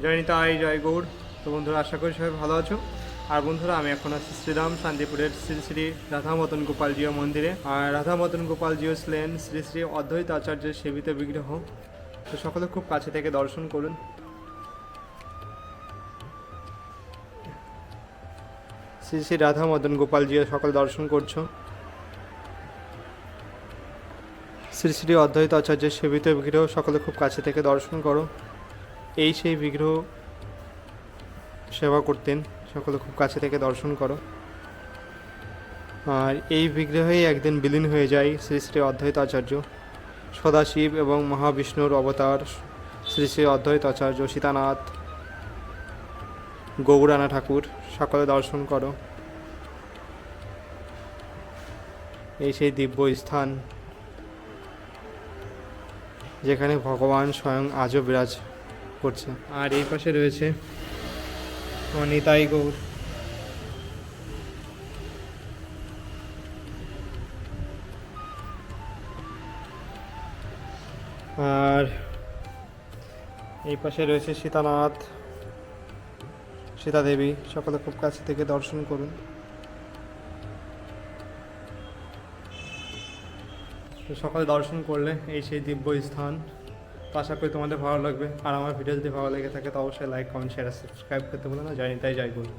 জয় নিতাই জয় গৌড়। তো বন্ধুরা, আশা করি সবাই ভালো আছো। আর বন্ধুরা, আমি এখন আছি শ্রীরাম শান্তিপুরের শ্রী শ্রী রাধা মদন গোপালজিও মন্দিরে। আর রাধা মদন গোপালজিও ছিলেন শ্রী শ্রী অদ্বৈত আচার্যের সেবিত বিগ্রহ। তো সকলে খুব কাছে থেকে দর্শন করুন। শ্রী শ্রী রাধা মদন গোপালজিও সকল দর্শন করছ। শ্রী শ্রী অদ্বৈত আচার্যের সেবিত বিগ্রহ, সকলে খুব কাছে থেকে দর্শন করো। এই সেই বিগ্রহ সেবা করতেন। সকলে খুব কাছে থেকে দর্শন করো। আর এই বিগ্রহেই একদিন বিলীন হয়ে যায় শ্রী শ্রী অদ্বৈত আচার্য সদাশিব এবং মহাবিষ্ণুর অবতার শ্রী শ্রী অদ্বৈত আচার্য সীতানাথ, গৌরানা ঠাকুর, সকলে দর্শন করো। এই সেই দিব্য স্থান যেখানে ভগবান স্বয়ং আজও বিরাজ করছে। আর এই পাশে রয়েছে অনিতাই গৌর। আর এই পাশে রয়েছে সীতানাথ সীতা দেবী সকলে খুব কাছে থেকে দর্শন করুন। তো সকালে দর্শন করলে এই সেই দিব্য স্থান তো আশা করি তোমাদের ভালো লাগবে। আর আমার ভিডিও যদি ভালো লেগে থাকে, তো অবশ্যই লাইক কমেন্ট শেয়ার সাবস্ক্রাইব করতে বলো না। জানি তাই যাই বলুন